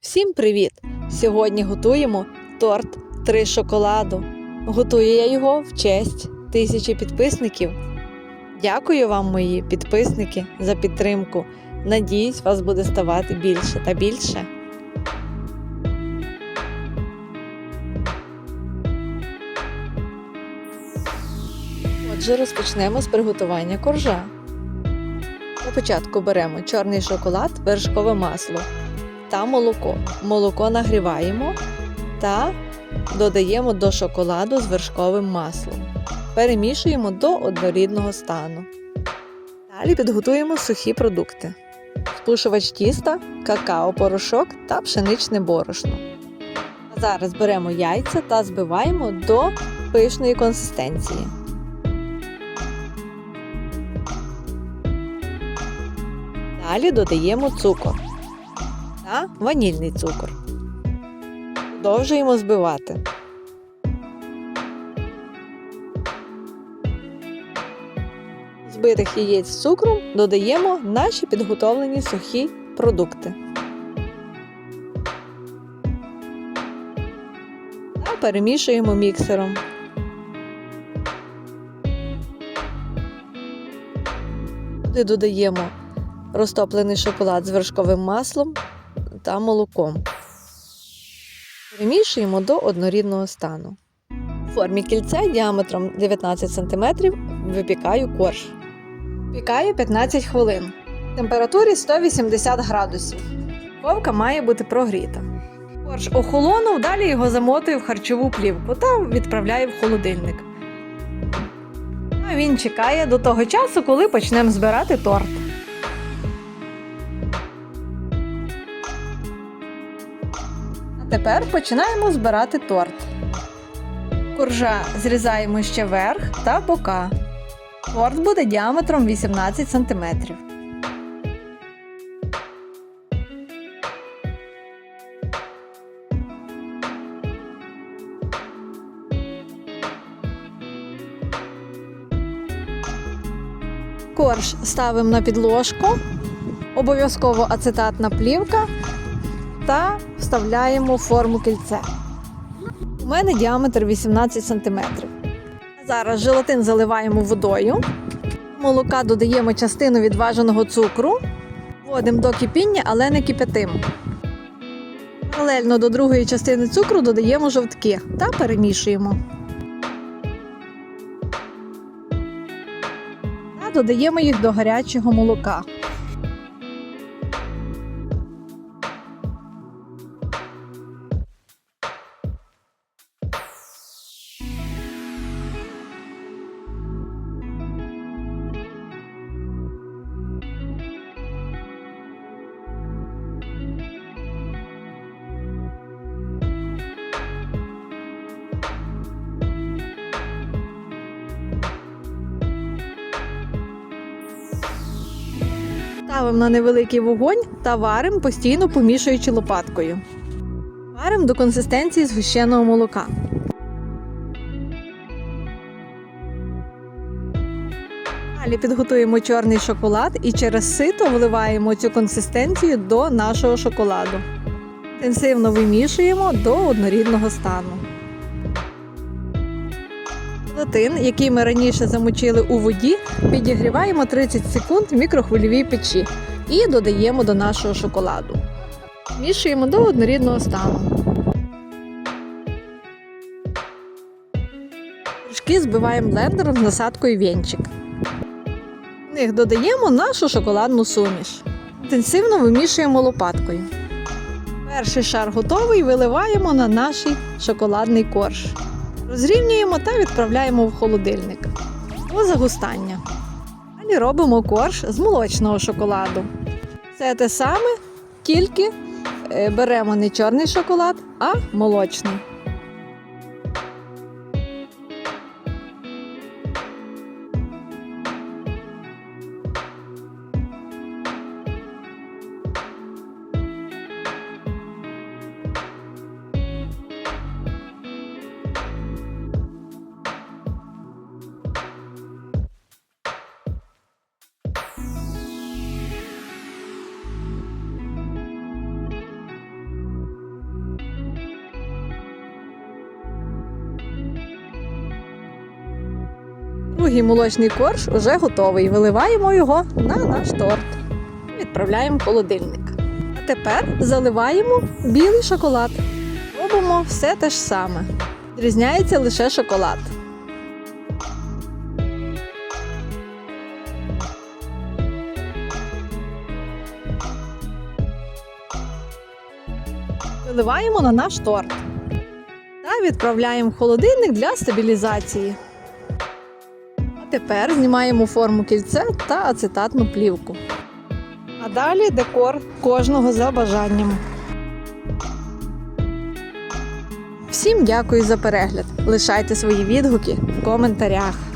Всім привіт! Сьогодні готуємо торт три шоколаду. Готую я його в честь тисячі підписників. Дякую вам, мої підписники, за підтримку. Надіюсь, вас буде ставати більше та більше. Отже, розпочнемо з приготування коржа. Для початку беремо чорний шоколад, вершкове масло та молоко. Молоко нагріваємо та додаємо до шоколаду з вершковим маслом. Перемішуємо до однорідного стану. Далі підготуємо сухі продукти: спушувач тіста, какао-порошок та пшеничне борошно. А зараз беремо яйця та збиваємо до пишної консистенції. Далі додаємо цукор та ванільний цукор. Продовжуємо збивати. Збитих яєць з цукром додаємо наші підготовлені сухі продукти. Та перемішуємо міксером. Туди додаємо розтоплений шоколад з вершковим маслом та молоком. Перемішуємо до однорідного стану. У формі кільця діаметром 19 см випікаю корж. Випікаю 15 хвилин. Температурі 180 градусів. Ковка має бути прогріта. Корж охолонув, далі його замотую в харчову плівку та відправляю в холодильник. А він чекає до того часу, коли почнемо збирати торт. Тепер починаємо збирати торт. Коржа зрізаємо ще верх та бока. Торт буде діаметром 18 см. Корж ставимо на підложку, обов'язково ацетатна плівка та вставляємо форму кільце. У мене діаметр 18 см. Зараз желатин заливаємо водою. Молока додаємо частину відваженого цукру. Вводимо до кипіння, але не кипятимо. Паралельно до другої частини цукру додаємо жовтки та перемішуємо. Та додаємо їх до гарячого молока. Ставимо на невеликий вогонь та варимо, постійно помішуючи лопаткою. Варимо до консистенції згущеного молока. Далі підготуємо чорний шоколад і через сито вливаємо цю консистенцію до нашого шоколаду. Інтенсивно вимішуємо до однорідного стану. Желатин, який ми раніше замочили у воді, підігріваємо 30 секунд в мікрохвильовій печі і додаємо до нашого шоколаду. Мішуємо до однорідного стану. Вершки збиваємо блендером з насадкою вінчик. В них додаємо нашу шоколадну суміш. Інтенсивно вимішуємо лопаткою. Перший шар готовий, виливаємо на наш шоколадний корж. Розрівнюємо та відправляємо в холодильник до загустання. Далі робимо корж з молочного шоколаду. Це те саме, тільки е, беремо не чорний шоколад, а молочний. Другий молочний корж уже готовий. Виливаємо його на наш торт. Відправляємо в холодильник. А тепер заливаємо білий шоколад. Робимо все те ж саме. Відрізняється лише шоколад. Виливаємо на наш торт та відправляємо в холодильник для стабілізації. Тепер знімаємо форму кільця та ацетатну плівку. А далі декор кожного за бажанням. Всім дякую за перегляд. Лишайте свої відгуки в коментарях.